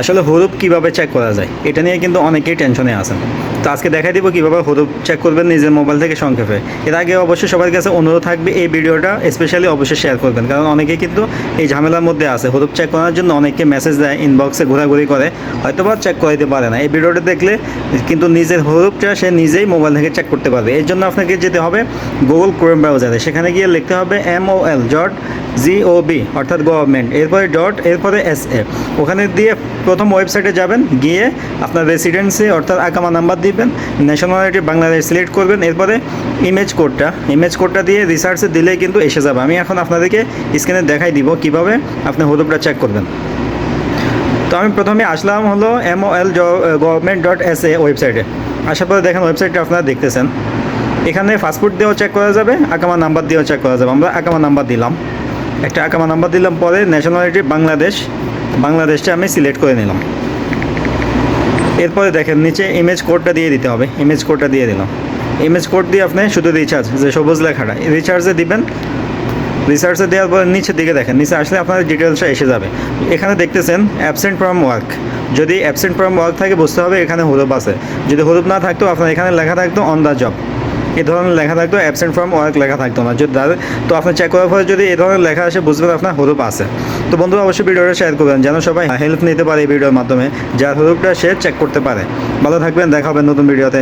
আসলে হরুপ কীভাবে চেক করা যায়? এটা নিয়ে কিন্তু অনেকেই টেনশনে আছেন। তো আজকে দেখাই দিব কীভাবে হরুপ চেক করবেন নিজের মোবাইল থেকে সংক্ষেপে। এর আগে অবশ্যই সবার কাছে অনুরোধ থাকবে এই ভিডিওটা স্পেশালি অবশ্যই শেয়ার করবেন, কারণ অনেকে কিন্তু এই ঝামেলার মধ্যে আছে। হরুপ চেক করার জন্য অনেকে মেসেজ দেয় ইনবক্সে ঘোরাঘুরি করে হয়তো বা চেক করে দিতে পারে না। এই ভিডিওটা দেখলে কিন্তু নিজের হরুপটা সে নিজেই মোবাইল থেকে চেক করতে পারবে। এর জন্য আপনাকে যেতে হবে গুগল ক্রোম ব্রাউজারে সেখানে গিয়ে লিখতে হবে M O L dot G O V অর্থাৎ গভর্নমেন্ট এরপরে ডট এরপরে এস এ ওখানে দিয়ে প্রথম ওয়েবসাইটে যাবেন, গিয়ে আপনার রেসিডেন্সি অর্থাৎ আকামা নাম্বার দিবেন ন্যাশনালিটি বাংলাদেশ সিলেক্ট করবেন, এরপরে ইমেজ কোডটা ইমেজ কোডটা দিয়ে রিসার্চে দিলে কিন্তু এসে যাবে। আমি এখন আপনাদেরকে স্ক্রিনে দেখাই দিব কীভাবে আপনি হলুপটা চেক করবেন। তো আমি প্রথমে আসলাম হলো M O L government dot S A ওয়েবসাইটে আসার পরে দেখেন ওয়েবসাইটটা আপনারা দেখতেছেন। এখানে ফাস্টফুড দিয়েও চেক করা যাবে, আকামা নাম্বার দিয়েও চেক করা যাবে। আমরা আকামা নাম্বার দিলাম। একটা আকামা নাম্বার দিলাম, পরে ন্যাশনালিটি বাংলাদেশ বাংলাদেশটা আমি সিলেক্ট করে নিলাম। এরপরে দেখেন, নিচে ইমেজ কোডটা দিয়ে দিতে হবে। ইমেজ কোডটা দিয়ে দিলাম। ইমেজ কোড দিয়ে আপনি শুধু রিচার্জ যে সবুজ লেখাটা রিচার্জে দিবেন। রিচার্জে দেওয়ার পর নিচের দিকে দেখেন, নিচে আসলে আপনার ডিটেলসটা এসে যাবে। এখানে দেখতেছেন অ্যাবসেন্ট ফ্রম ওয়ার্ক যদি অ্যাবসেন্ট ফ্রম ওয়ার্ক থাকে, বুঝতে হবে এখানে হলুপ আছে। যদি হলুপ না থাকতো, আপনার এখানে লেখা থাকতো অন দ্য জব এই ধরনের লেখা থাকতো অ্যাবসেন্ট ফ্রম ওয়ার্ক লেখা থাকতো না যদি তো আপনার চেক করার পরে যদি এ ধরনের লেখা আসে, বুঝবেন আপনার হরুপ আছে। তো বন্ধুরা, অবশ্যই ভিডিওটা শেয়ার করবেন, যেন সবাই হেল্প নিতে পারে এই ভিডিওর মাধ্যমে। যার হরুপটা সে চেক করতে পারে। ভালো থাকবেন, দেখা হবে নতুন ভিডিওতে।